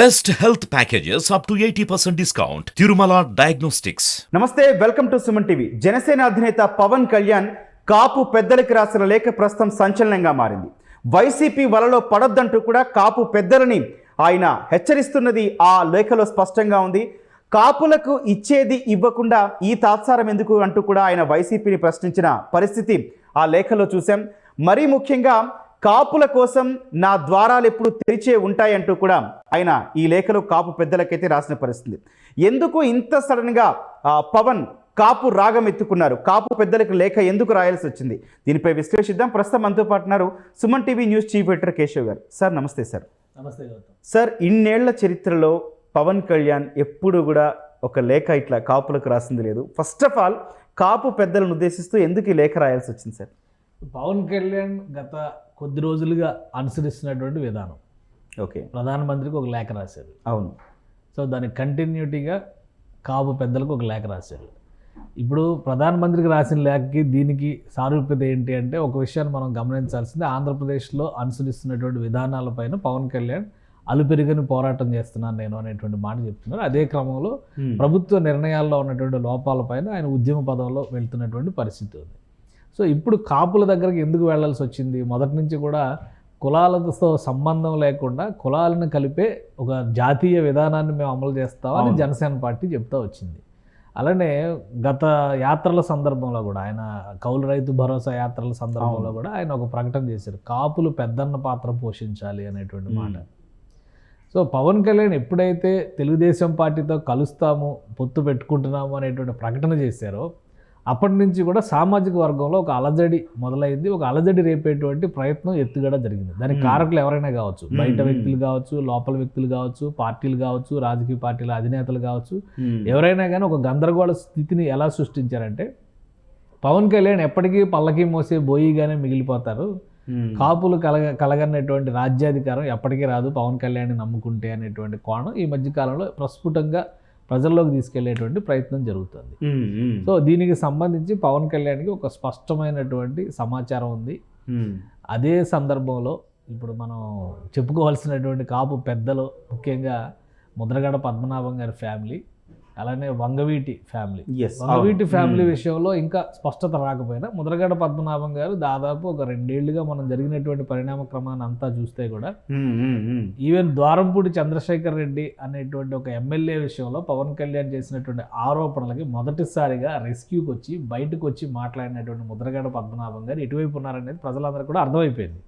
Best health packages up to eighty percent discount Tirumala diagnostics నమస్తే welcome to Suman TV. Janasena అధినేత పవన్ కళ్యాణ్ కాపు పెద్దలకి రాసిన లేఖ ప్రస్తుతం సంచలనంగా మారింది. వైసీపీ వలలో పడొద్దంటూ కూడా కాపు పెద్దలని ఆయన హెచ్చరిస్తున్నది ఆ లేఖలో స్పష్టంగా ఉంది. కాపులకు ఇచ్చేది ఇవ్వకుండా ఈ తాత్సారం ఎందుకు అంటూ కూడా ఆయన వైసీపీని ప్రశ్నించిన పరిస్థితి ఆ లేఖలో చూసాం మరీ ముఖ్యంగా కాపుల కోసం నా ద్వారాలు ఎప్పుడు తెరిచే ఉంటాయంటూ కూడా ఆయన ఈ లేఖలో కాపు పెద్దలకైతే రాసిన పరిస్థితి. ఎందుకు ఇంత సడన్గా పవన్ కాపు రాగం ఎత్తుకున్నారు? కాపు పెద్దలకు లేఖ ఎందుకు రాయాల్సి వచ్చింది? దీనిపై విశ్లేషిద్దాం. ప్రస్తుతం మనతో పాటు ఉన్నారు Suman TV news chief editor Keshav గారు. సార్ నమస్తే సార్. నమస్తే సార్ ఇన్నేళ్ళ చరిత్రలో పవన్ కళ్యాణ్ ఎప్పుడు కూడా ఒక లేఖ ఇట్లా కాపులకు రాసింది లేదు. ఫస్ట్ ఆఫ్ ఆల్ కాపు పెద్దలను ఉద్దేశిస్తూ ఎందుకు ఈ లేఖ రాయాల్సి వచ్చింది సార్? పవన్ కళ్యాణ్ గత కొద్ది రోజులుగా అనుసరిస్తున్నటువంటి విధానం. ఓకే. ప్రధానమంత్రికి ఒక లేఖ రాశారు. అవును. సో దాని కంటిన్యూటీగా కాపు పెద్దలకు ఒక లేఖ రాశారు. ఇప్పుడు ప్రధానమంత్రికి రాసిన లేఖకి దీనికి సారూప్యత ఏంటి అంటే ఒక విషయాన్ని మనం గమనించాల్సింది ఆంధ్రప్రదేశ్లో అనుసరిస్తున్నటువంటి విధానాలపైన పవన్ కళ్యాణ్ అలుపెరుగని పోరాటం చేస్తున్నాను నేను అనేటువంటి మాట చెప్తున్నారు. అదే క్రమంలో ప్రభుత్వ నిర్ణయాల్లో ఉన్నటువంటి లోపాలపైన ఆయన ఉద్యమ పదంలో వెళ్తున్నటువంటి పరిస్థితి ఉంది. సో ఇప్పుడు కాపుల దగ్గరికి ఎందుకు వెళ్ళాల్సి వచ్చింది? మొదటి నుంచి కూడా కులాలతో సంబంధం లేకుండా కులాలను కలిపే ఒక జాతీయ విధానాన్ని మేము అమలు చేస్తామని. జనసేన పార్టీ చెప్తా వచ్చింది. అలానే గత యాత్రల సందర్భంలో కూడా ఆయన కౌలు రైతు భరోసా యాత్రల సందర్భంలో కూడా ఆయన ఒక ప్రకటన చేశారు. కాపులు పెద్దన్న పాత్ర పోషించాలి అనేటువంటి మాట. సో పవన్ కళ్యాణ్ ఎప్పుడైతే తెలుగుదేశం పార్టీతో కలుస్తాము పొత్తు పెట్టుకుంటున్నాము అనేటువంటి ప్రకటన చేశారో అప్పటి నుంచి కూడా సామాజిక వర్గంలో ఒక అలజడి మొదలైంది ఒక అలజడి రేపేటువంటి ప్రయత్నం ఎత్తుగడ జరిగింది దానికి. కారకులు ఎవరైనా కావచ్చు బయట. వ్యక్తులు కావచ్చు లోపల వ్యక్తులు కావచ్చు పార్టీలు కావచ్చు రాజకీయ పార్టీల అధినేతలు కావచ్చు. ఎవరైనా కానీ ఒక గందరగోళ స్థితిని ఎలా సృష్టించారంటే పవన్ కళ్యాణ్ ఎప్పటికీ పల్లకి మోసే బోయిగానే మిగిలిపోతారు. కాపులు కలగ కలగనటువంటి రాజ్యాధికారం ఎప్పటికీ రాదు పవన్ కళ్యాణ్ నమ్ముకుంటే అనేటువంటి కోణం ఈ మధ్యకాలంలో ప్రస్ఫుటంగా ప్రజల్లోకి తీసుకెళ్ళేటువంటి ప్రయత్నం జరుగుతుంది. సో దీనికి సంబంధించి పవన్ కళ్యాణ్కి ఒక స్పష్టమైనటువంటి సమాచారం ఉంది. అదే సందర్భంలో ఇప్పుడు మనం చెప్పుకోవాల్సినటువంటి కాపు పెద్దలు ముఖ్యంగా ముద్రగడ పద్మనాభం గారి ఫ్యామిలీ అలానే వంగవీటి ఫ్యామిలీ. వంగవీటి. ఫ్యామిలీ. విషయంలో ఇంకా స్పష్టత రాకపోయినా ముద్రగడ పద్మనాభం గారు దాదాపు ఒక రెండేళ్ళుగా మనం జరిగినటువంటి పరిణామ క్రమాన్ని అంతా చూస్తే కూడా. ఈవెన్ ద్వారంపూడి చంద్రశేఖర్ రెడ్డి అనేటువంటి ఒక ఎమ్మెల్యే విషయంలో పవన్ కళ్యాణ్ చేసినటువంటి ఆరోపణలకి మొదటిసారిగా రెస్క్యూకి వచ్చి బయటకు వచ్చి మాట్లాడినటువంటి ముద్రగడ పద్మనాభం గారు ఎటువైపు ఉన్నారనేది ప్రజలందరూ కూడా అర్థమైపోయింది.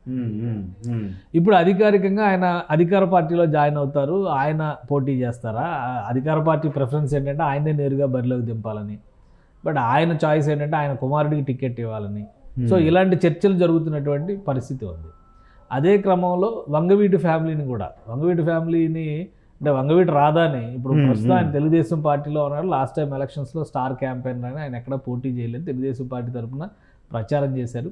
ఇప్పుడు అధికారికంగా ఆయన అధికార పార్టీలో జాయిన్ అవుతారు ఆయన పోటీ చేస్తారా అధికార పార్టీ ప్రిఫరెన్స్ ఏంటంటే ఆయనే నేరుగా బరిలోకి దింపాలని. బట్ ఆయన చాయిస్ ఏంటంటే ఆయన కుమారుడికి టికెట్ ఇవ్వాలని. సో ఇలాంటి చర్చలు జరుగుతున్నటువంటి పరిస్థితి ఉంది. అదే క్రమంలో వంగవీటి ఫ్యామిలీని కూడా వంగవీటి ఫ్యామిలీని అంటే వంగవీటి రాధాని ఇప్పుడు Hmm, ప్రస్తుతం ఆయన hmm. తెలుగుదేశం పార్టీలో ఉన్నారు లాస్ట్ టైం ఎలక్షన్స్లో స్టార్ క్యాంపెయిన్ అని ఆయన ఎక్కడ పోటీ చేయలేదు. తెలుగుదేశం పార్టీ తరఫున ప్రచారం చేశారు.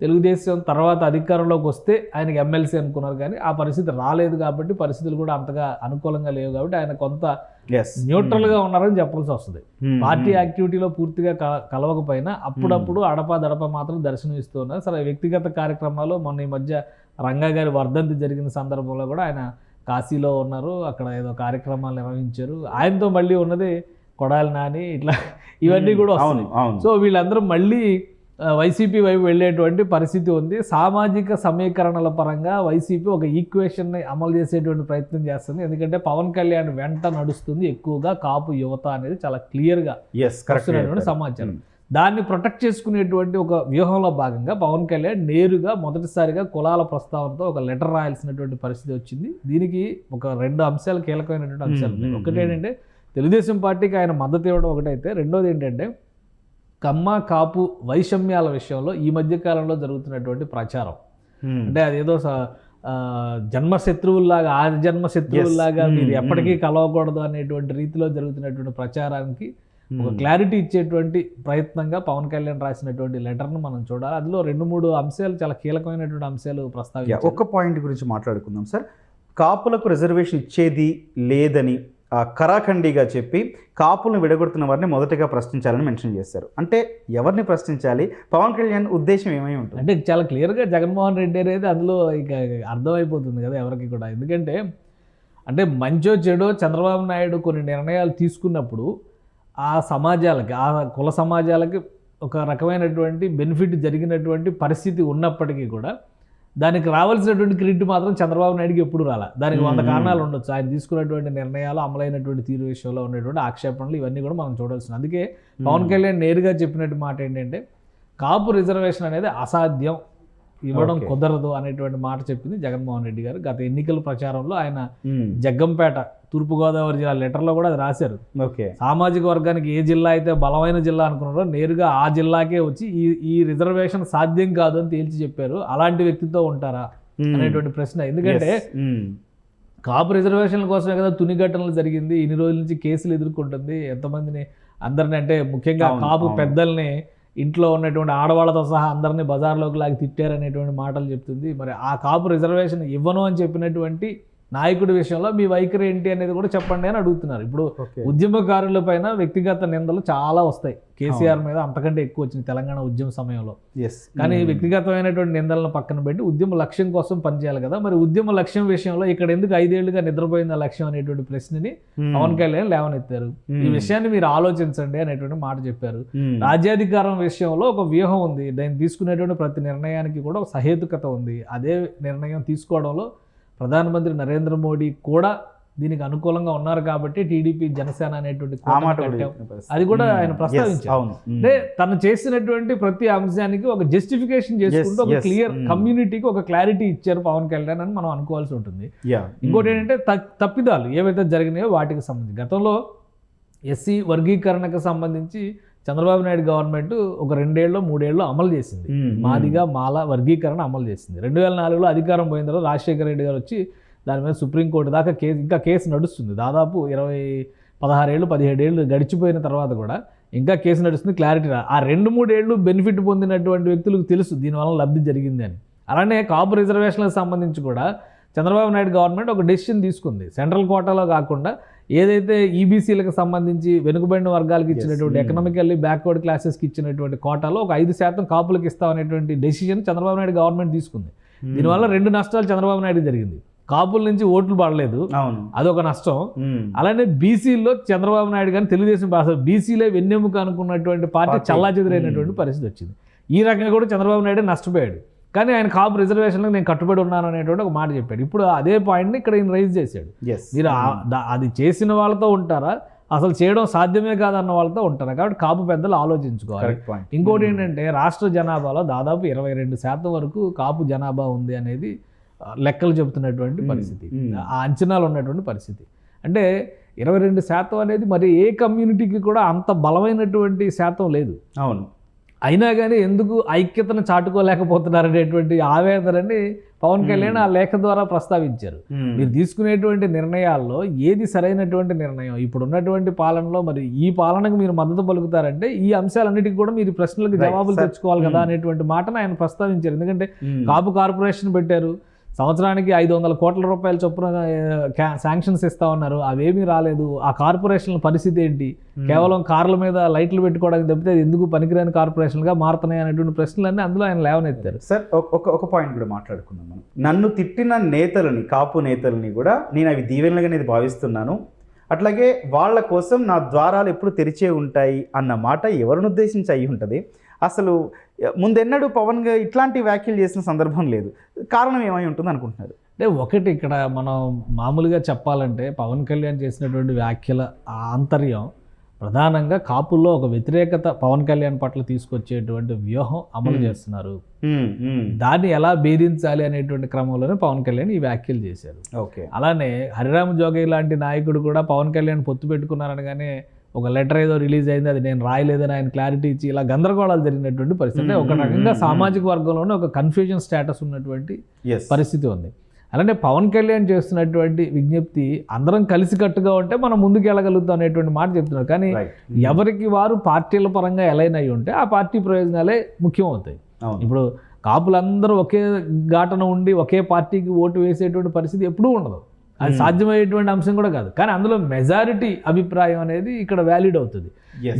తెలుగుదేశం తర్వాత అధికారంలోకి వస్తే ఆయనకి ఎమ్మెల్సీ అనుకున్నారు కానీ ఆ పరిస్థితి రాలేదు కాబట్టి పరిస్థితులు కూడా అంతగా అనుకూలంగా లేవు కాబట్టి ఆయన కొంత. న్యూట్రల్గా ఉన్నారని చెప్పాల్సి వస్తుంది. Hmm. Party Hmm. యాక్టివిటీలో పూర్తిగా క- కలవకపోయినా అప్పుడప్పుడు అడపా దడప మాత్రం దర్శనం ఇస్తూ ఉన్నారు. సరే వ్యక్తిగత కార్యక్రమాలు మొన్న ఈ మధ్య రంగా గారి వర్ధంతి జరిగిన సందర్భంలో కూడా ఆయన కాశీలో ఉన్నారు. అక్కడ ఏదో కార్యక్రమాలు నిర్వహించారు. ఆయనతో మళ్ళీ ఉన్నది కొడాలి నాని ఇట్లా ఇవన్నీ Hmm. కూడా వస్తాయి సో వీళ్ళందరూ మళ్ళీ వైసీపీ వైపు వెళ్ళేటువంటి పరిస్థితి ఉంది. సామాజిక సమీకరణల పరంగా వైసీపీ ఒక ఈక్వేషన్ని అమలు చేసేటువంటి ప్రయత్నం చేస్తుంది. ఎందుకంటే పవన్ కళ్యాణ్ వెంట నడుస్తుంది ఎక్కువగా కాపు యువత అనేది చాలా క్లియర్గా ఎస్ కరెక్ట్ వస్తున్నటువంటి సమాచారం. దాన్ని ప్రొటెక్ట్ చేసుకునేటువంటి ఒక వ్యూహంలో భాగంగా పవన్ కళ్యాణ్ నేరుగా మొదటిసారిగా కులాల ప్రస్తావనతో ఒక లెటర్ రాయాల్సినటువంటి పరిస్థితి వచ్చింది. దీనికి ఒక రెండు అంశాలు కీలకమైనటువంటి అంశాలు ఉన్నాయి. మ్మ్, ఒకటి. ఏంటంటే తెలుగుదేశం పార్టీకి ఆయన మద్దతు ఇవ్వడం ఒకటైతే. రెండోది ఏంటంటే కమ్మ కాపు వైషమ్యాల విషయంలో ఈ మధ్య కాలంలో జరుగుతున్నటువంటి ప్రచారం. అంటే అదేదో స- ఆ, జన్మ శత్రువుల్లాగా ఆ జన్మ శత్రువుల్లాగా Yes. మీరు ఎప్పటికీ. కలవకూడదు అనేటువంటి రీతిలో జరుగుతున్నటువంటి ప్రచారానికి ఒక క్లారిటీ ఇచ్చేటువంటి ప్రయత్నంగా పవన్ కళ్యాణ్ రాసినటువంటి లెటర్ను మనం చూడాలి. అందులో రెండు మూడు అంశాలు చాలా కీలకమైనటువంటి అంశాలు ప్రస్తావించారు. ఒక్క పాయింట్ గురించి మాట్లాడుకుందాం సార్. కాపులకు రిజర్వేషన్ ఇచ్చేది లేదని కరాఖండిగా చెప్పి కాపులను విడగొడుతున్న వారిని మొదటగా ప్రశ్నించాలని మెన్షన్ చేశారు. అంటే ఎవరిని ప్రశ్నించాలి? పవన్ కళ్యాణ్ ఉద్దేశం ఏమై ఉంటుంది? అంటే చాలా క్లియర్గా జగన్మోహన్ రెడ్డి అనేది అందులో ఇక అర్థమైపోతుంది కదా ఎవరికి కూడా. ఎందుకంటే అంటే మంచో చెడో చంద్రబాబు నాయుడు కొన్ని నిర్ణయాలు తీసుకున్నప్పుడు ఆ సమాజాలకి ఆ కుల సమాజాలకి ఒక రకమైనటువంటి బెనిఫిట్ జరిగినటువంటి పరిస్థితి ఉన్నప్పటికీ కూడా దానికి రావాల్సినటువంటి క్రెడిట్ మాత్రం చంద్రబాబు నాయుడుకి ఎప్పుడు రాలా దానికి వంద. కారణాలు ఉండొచ్చు ఆయన తీసుకున్నటువంటి నిర్ణయాలు అమలైనటువంటి తీరు విషయంలో ఉన్నటువంటి ఆక్షేపణలు ఇవన్నీ కూడా మనం చూడాల్సింది అందుకే పవన్ కళ్యాణ్ నేరుగా చెప్పినట్టు మాట ఏంటంటే కాపు రిజర్వేషన్ అనేది అసాధ్యం ఇవ్వడం. కుదరదు అనేటువంటి మాట చెప్పింది జగన్మోహన్ రెడ్డి గారు గత ఎన్నికల ప్రచారంలో ఆయన. జగ్గంపేట తూర్పుగోదావరి జిల్లా లెటర్లో కూడా అది రాశారు. ఓకే. సామాజిక వర్గానికి ఏ జిల్లా అయితే బలమైన జిల్లా అనుకున్నారో నేరుగా ఆ జిల్లాకే వచ్చి ఈ ఈ రిజర్వేషన్ సాధ్యం కాదు అని తేల్చి చెప్పారు. అలాంటి వ్యక్తితో ఉంటారా. అనేటువంటి ప్రశ్న. ఎందుకంటే. కాపు రిజర్వేషన్ల కోసమే కదా తుని ఘటనలు జరిగింది. ఇన్ని రోజుల నుంచి కేసులు ఎదుర్కొంటుంది. ఎంతమందిని అందరిని అంటే ముఖ్యంగా కాపు. పెద్దల్ని ఇంట్లో ఉన్నటువంటి ఆడవాళ్ళతో సహా అందరినీ బజార్లోకి లాగి తిట్టారనేటువంటి మాటలు చెప్తుంది. మరి ఆ కాపు రిజర్వేషన్ ఇవ్వను అని చెప్పినటువంటి నాయకుడి విషయంలో మీ వైఖరి ఏంటి అనేది కూడా చెప్పండి అని అడుగుతున్నారు. ఇప్పుడు ఉద్యమకారుల పైన వ్యక్తిగత నిందలు చాలా వస్తాయి. కేసీఆర్ మీద అంతకంటే ఎక్కువ వచ్చింది తెలంగాణ ఉద్యమ సమయంలో. ఎస్ కానీ వ్యక్తిగతమైనటువంటి నిందలను పక్కన పెట్టి ఉద్యమ లక్ష్యం కోసం పనిచేయాలి కదా. మరి ఉద్యమ లక్ష్యం విషయంలో ఇక్కడ ఎందుకు ఐదేళ్ళుగా నిద్రపోయింది ఆ లక్ష్యం అనేటువంటి ప్రశ్నని పవన్ కళ్యాణ్ లేవనెత్తారు. ఈ విషయాన్ని మీరు ఆలోచించండి అనేటువంటి మాట చెప్పారు. రాజ్యాధికారం విషయంలో ఒక వ్యూహం ఉంది. దాన్ని తీసుకునేటువంటి ప్రతి నిర్ణయానికి కూడా ఒక సహేతుకత ఉంది. అదే నిర్ణయం తీసుకోవడంలో ప్రధానమంత్రి నరేంద్ర మోడీ కూడా దీనికి అనుకూలంగా ఉన్నారు కాబట్టి టీడీపీ జనసేన అనేటువంటి. అది కూడా. ఆయన Yes, ప్రస్తావించారు. మ్మ్. అంటే తను చేసినటువంటి ప్రతి అంశానికి ఒక జస్టిఫికేషన్ చేసుకుంటూ ఒక. క్లియర్. కమ్యూనిటీకి ఒక క్లారిటీ ఇచ్చారు పవన్ కళ్యాణ్ అని మనం అనుకోవాల్సి ఉంటుంది. ఇంకోటి. ఏంటంటే తప్పిదాలు ఏవైతే జరిగినాయో వాటికి సంబంధించి గతంలో ఎస్సీ వర్గీకరణకు సంబంధించి చంద్రబాబు నాయుడు గవర్నమెంట్ ఒక రెండేళ్ళు మూడేళ్ళు అమలు చేసింది. మాదిగా మాల వర్గీకరణ అమలు చేసింది. రెండు వేల నాలుగులో అధికారం పోయిన తర్వాత రాజశేఖర రెడ్డి గారు వచ్చి దాని మీద సుప్రీంకోర్టు దాకా కేసు ఇంకా కేసు నడుస్తుంది. దాదాపు ఇరవై పదహారేళ్ళు పదిహేడేళ్ళు గడిచిపోయిన తర్వాత కూడా ఇంకా కేసు నడుస్తుంది క్లారిటీ రా. ఆ రెండు మూడేళ్ళు బెనిఫిట్ పొందినటువంటి వ్యక్తులకు తెలుసు దీనివల్ల లబ్ధి జరిగింది అని. అలానే కాపు రిజర్వేషన్లకు సంబంధించి కూడా చంద్రబాబు నాయుడు గవర్నమెంట్ ఒక డెసిషన్ తీసుకుంది. సెంట్రల్ కోటాలో కాకుండా ఏదైతే ఈబీసీలకు సంబంధించి వెనుకబడిన వర్గాలకు ఇచ్చినటువంటి. ఎకనామికల్లీ బ్యాక్వర్డ్ క్లాసెస్కి ఇచ్చినటువంటి కోటాలో ఒక ఐదు శాతం కాపులకు ఇస్తామనేటువంటి డెసిషన్ చంద్రబాబు నాయుడు గవర్నమెంట్ తీసుకుంది. మ్మ్. దీనివల్ల రెండు నష్టాలు చంద్రబాబు నాయుడు జరిగింది. కాపుల నుంచి ఓట్లు పడలేదు. అదొక నష్టం. మ్మ్. అలానే బీసీలో చంద్రబాబు నాయుడు కానీ తెలుగుదేశం అసలు బీసీలే వెన్నెముక అనుకున్నటువంటి పార్టీ పార్టీ. చల్లాచెదురైనటువంటి పరిస్థితి వచ్చింది. ఈ రకంగా కూడా చంద్రబాబు నాయుడు నష్టపోయాడు. కానీ ఆయన కాపు రిజర్వేషన్లకు నేను కట్టుబడి ఉన్నాను అనేటువంటి ఒక మాట చెప్పాడు ఇప్పుడు అదే పాయింట్ని ఇక్కడ ఈయన రైజ్ చేశాడు. మీరు అది చేసిన వాళ్ళతో ఉంటారా అసలు చేయడం సాధ్యమే కాదన్న వాళ్ళతో ఉంటారా కాబట్టి కాపు పెద్దలు ఆలోచించుకోవాలి. ఇంకోటి మ్మ్. ఏంటంటే రాష్ట్ర జనాభాలో దాదాపు ఇరవై రెండు శాతం వరకు కాపు జనాభా ఉంది అనేది లెక్కలు చెబుతున్నటువంటి మ్మ్. పరిస్థితి మ్మ్. ఆ అంచనాలు ఉన్నటువంటి పరిస్థితి అంటే ఇరవై రెండు శాతం అనేది మరి ఏ కమ్యూనిటీకి కూడా అంత బలమైనటువంటి శాతం లేదు అవును అయినా కానీ ఎందుకు ఐక్యతను చాటుకోలేకపోతున్నారు అనేటువంటి ఆవేదనని పవన్ కళ్యాణ్ ఆ లేఖ ద్వారా ప్రస్తావించారు. మీరు తీసుకునేటువంటి నిర్ణయాల్లో ఏది సరైనటువంటి నిర్ణయం ఇప్పుడు ఉన్నటువంటి పాలనలో మరి ఈ పాలనకు మీరు మద్దతు పలుకుతారంటే ఈ అంశాలన్నిటికీ కూడా మీరు ప్రశ్నలకు జవాబులు. తెచ్చుకోవాలి కదా. అనేటువంటి మాటను ఆయన ప్రస్తావించారు ఎందుకంటే. కాపు కార్పొరేషన్ పెట్టారు సంవత్సరానికి ఐదు వందల కోట్ల రూపాయల చొప్పున శాంక్షన్స్ ఇస్తా ఉన్నారు. అవేమీ రాలేదు. ఆ కార్పొరేషన్ల పరిస్థితి ఏంటి. కేవలం కార్ల మీద లైట్లు పెట్టుకోవడానికి తప్పితే ఎందుకు పనికిరాని కార్పొరేషన్గా మారుతున్నాయి అనేటువంటి ప్రశ్నలన్నీ అందులో ఆయన లేవనెత్తారు. సార్ ఒక- ఒక ఒక పాయింట్ కూడా మాట్లాడుకుందాం మనం. నన్ను తిట్టిన నేతలని కాపు నేతలని కూడా నేను అవి దీవెనలుగా నేను భావిస్తున్నాను. అట్లాగే వాళ్ళ కోసం నా ద్వారాలు ఎప్పుడు తెరిచే ఉంటాయి అన్న మాట ఎవరిని ఉద్దేశించి అయి ఉంటుంది? అసలు ముందెన్నడూ పవన్ ఇట్లాంటి వ్యాఖ్యలు చేసిన సందర్భం లేదు. కారణం ఏమై ఉంటుంది అనుకుంటున్నారు? అంటే ఒకటి ఇక్కడ మనం మామూలుగా చెప్పాలంటే పవన్ కళ్యాణ్ చేసినటువంటి వ్యాఖ్యల ఆంతర్యం ప్రధానంగా కాపుల్లో ఒక వ్యతిరేకత పవన్ కళ్యాణ్ పట్ల తీసుకొచ్చేటువంటి వ్యూహం అమలు. చేస్తున్నారు. దాన్ని ఎలా భేదించాలి అనేటువంటి క్రమంలోనే పవన్ కళ్యాణ్ ఈ వ్యాఖ్యలు చేశారు. ఓకే. అలానే హరిరామ్ జోగి లాంటి నాయకుడు కూడా పవన్ కళ్యాణ్ పొత్తు పెట్టుకున్నారనగానే ఒక లెటర్ ఏదో రిలీజ్ అయింది అది నేను రాయలేదని ఆయన క్లారిటీ ఇచ్చి ఇలా గందరగోళాలు జరిగినటువంటి పరిస్థితి. ఒక రకంగా సామాజిక వర్గంలోనే ఒక కన్ఫ్యూజన్ స్టేటస్ ఉన్నటువంటి పరిస్థితి ఉంది. అలానే పవన్ కళ్యాణ్ చేస్తున్నటువంటి విజ్ఞప్తి అందరం కలిసికట్టుగా ఉంటే మనం ముందుకు వెళ్ళగలుగుతాం అనేటువంటి మాట చెప్తున్నారు. కానీ ఎవరికి వారు పార్టీల పరంగా ఎలైన్ అయి ఉంటే ఆ పార్టీ ప్రయోజనాలే ముఖ్యం అవుతాయి ఇప్పుడు కాపులందరూ ఒకే ఘాటన ఉండి ఒకే పార్టీకి ఓటు వేసేటువంటి పరిస్థితి ఎప్పుడూ ఉండదు. అది. సాధ్యమయ్యేటువంటి అంశం కూడా కాదు కానీ అందులో మెజారిటీ అభిప్రాయం అనేది ఇక్కడ వ్యాలిడ్ అవుతుంది.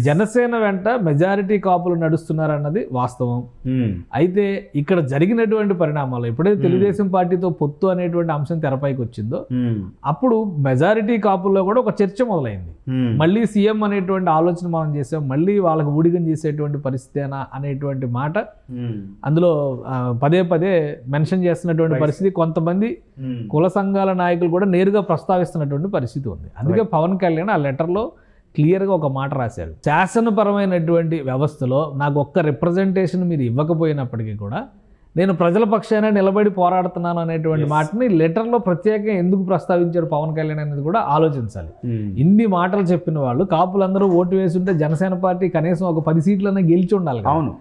జనసేన వెంట మెజారిటీ కాపులు నడుస్తున్నారన్నది వాస్తవం మ్మ్. అయితే ఇక్కడ జరిగినటువంటి పరిణామాలు ఎప్పుడైతే తెలుగుదేశం పార్టీతో పొత్తు అనేటువంటి అంశం తెరపైకి వచ్చిందో మ్మ్. అప్పుడు మెజారిటీ కాపుల్లో కూడా ఒక చర్చ మొదలైంది. మళ్ళీ సీఎం అనేటువంటి ఆలోచన మనం చేసాం మళ్ళీ వాళ్ళకి ఊడిగం చేసేటువంటి పరిస్థితేనా అనేటువంటి మాట. అందులో పదే పదే మెన్షన్ చేస్తున్నటువంటి పరిస్థితి కొంతమంది. కుల సంఘాల నాయకులు కూడా నేరుగా ప్రస్తావిస్తున్నటువంటి పరిస్థితి ఉంది అందుకే పవన్ కళ్యాణ్ ఆ లెటర్లో క్లియర్గా ఒక మాట రాశారు. శాసనపరమైనటువంటి వ్యవస్థలో నాకు ఒక్క రిప్రజెంటేషన్ మీరు ఇవ్వకపోయినప్పటికీ కూడా నేను ప్రజల పక్షాన నిలబడి పోరాడుతున్నాను అనేటువంటి మాటని లెటర్లో ప్రత్యేకంగా ఎందుకు ప్రస్తావించారు పవన్ కళ్యాణ్ అనేది కూడా ఆలోచించాలి. మ్మ్. ఇన్ని మాటలు చెప్పిన వాళ్ళు కాపులందరూ ఓటు వేసి ఉంటే జనసేన పార్టీ కనీసం ఒక పది సీట్లన్నా గెలిచి ఉండాలి. అవును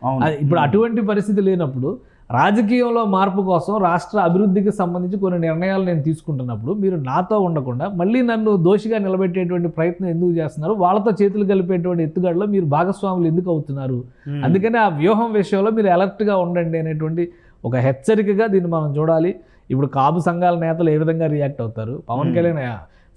ఇప్పుడు అటువంటి పరిస్థితి లేనప్పుడు రాజకీయంలో మార్పు కోసం రాష్ట్ర అభివృద్ధికి సంబంధించి కొన్ని నిర్ణయాలు నేను తీసుకుంటున్నప్పుడు మీరు నాతో ఉండకుండా మళ్ళీ నన్ను దోషిగా నిలబెట్టేటువంటి ప్రయత్నం ఎందుకు చేస్తున్నారు? వాళ్ళతో చేతులు కలిపేటువంటి ఎత్తుగడలో మీరు భాగస్వాములు ఎందుకు అవుతున్నారు. అందుకని ఆ వ్యూహం విషయంలో మీరు అలర్ట్గా ఉండండి అనేటువంటి ఒక హెచ్చరికగా దీన్ని మనం చూడాలి. ఇప్పుడు కాపు సంఘాల నేతలు ఏ విధంగా రియాక్ట్ అవుతారు? పవన్ కళ్యాణ్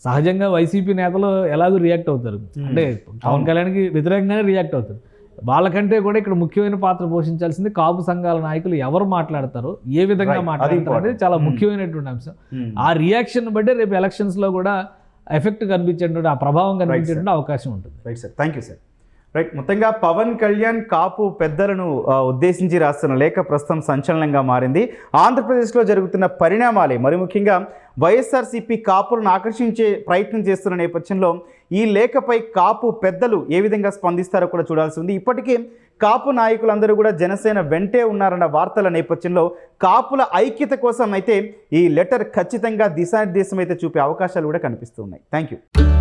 సహజంగా వైసీపీ నేతలు ఎలాగో రియాక్ట్ అవుతారు? అంటే పవన్ కళ్యాణ్కి వ్యతిరేకంగానే రియాక్ట్ అవుతారు. వాళ్ళకంటే కూడా ఇక్కడ ముఖ్యమైన పాత్ర పోషించాల్సింది కాపు సంఘాల నాయకులు ఎవరు మాట్లాడతారు ఏ విధంగా మాట్లాడతారు. అనేది చాలా Hmm. ముఖ్యమైనటువంటి అంశం. మ్మ్. ఆ రియాక్షన్ బట్టే రేపు ఎలక్షన్స్లో కూడా ఎఫెక్ట్ కనిపించేటువంటి ఆ ప్రభావం కనిపించేటువంటి అవకాశం ఉంటుంది. Right sir thank you sir right మొత్తంగా పవన్ కళ్యాణ్ కాపు పెద్దలను ఉద్దేశించి రాస్తున్న లేఖ ప్రస్తుతం సంచలనంగా మారింది. ఆంధ్రప్రదేశ్లో జరుగుతున్న పరిణామాలే మరి ముఖ్యంగా వైఎస్ఆర్సీపీ కాపులను ఆకర్షించే ప్రయత్నం చేస్తున్న నేపథ్యంలో ఈ లేఖపై కాపు పెద్దలు ఏ విధంగా స్పందిస్తారో కూడా చూడాల్సి ఉంది. ఇప్పటికే కాపు నాయకులందరూ కూడా జనసేన వెంటే ఉన్నారన్న వార్తల నేపథ్యంలో కాపుల ఐక్యత కోసం అయితే ఈ లెటర్ ఖచ్చితంగా దిశానిర్దేశం అయితే చూపే అవకాశాలు కూడా కనిపిస్తున్నాయి థ్యాంక్ యూ